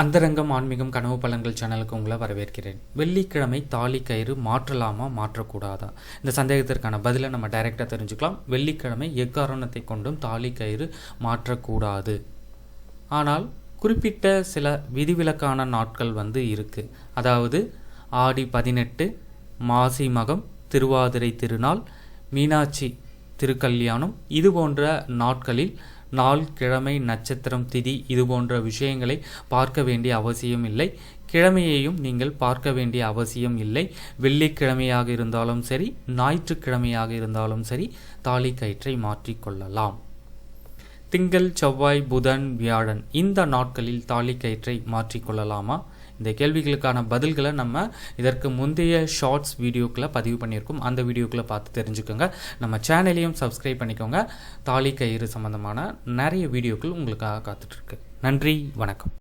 அந்தரங்கம் ஆன்மீகம் கனவு பலன்கள் சேனலுக்கு உங்களை வரவேற்கிறேன். வெள்ளிக்கிழமை தாலி கயிறு மாற்றலாமா மாற்றக்கூடாதா? இந்த சந்தேகத்திற்கான பதிலை நம்ம டைரெக்டாக தெரிஞ்சுக்கலாம். வெள்ளிக்கிழமை எக்காரணத்தை கொண்டும் தாலி கயிறு மாற்றக்கூடாது. ஆனால் குறிப்பிட்ட சில விதிவிலக்கான நாட்கள் வந்து இருக்குது அதாவது ஆடி பதினெட்டு மாசி மகம் திருவாதிரை திருநாள் மீனாட்சி திருக்கல்யாணம் இது போன்ற நாட்களில் நாள் கிழமை நட்சத்திரம் திதி இது போன்ற விஷயங்களை பார்க்க வேண்டிய அவசியம் இல்லை. கிழமையையும் நீங்கள் பார்க்க வேண்டிய அவசியம் இல்லை. வெள்ளிக்கிழமையாக இருந்தாலும் சரி ஞாயிற்றுக்கிழமையாக இருந்தாலும் சரி தாலி கயிற்றை மாற்றிக்கொள்ளலாம் திங்கள் செவ்வாய் புதன் வியாழன் இந்த நாட்களில் தாலி கயிற்றை மாற்றிக்கொள்ளலாமா இந்த கேள்விகளுக்கான பதில்களை நம்ம இதற்கு முந்தைய ஷார்ட்ஸ் வீடியோக்களை பதிவு பண்ணியிருக்கோம். அந்த வீடியோக்களை பார்த்து தெரிஞ்சுக்கோங்க. நம்ம சேனலையும் சப்ஸ்கிரைப் பண்ணிக்கோங்க. தாலி கயிறு சம்மந்தமான நிறைய வீடியோக்கள் உங்களுக்காக காத்துட்ருக்கு நன்றி வணக்கம்.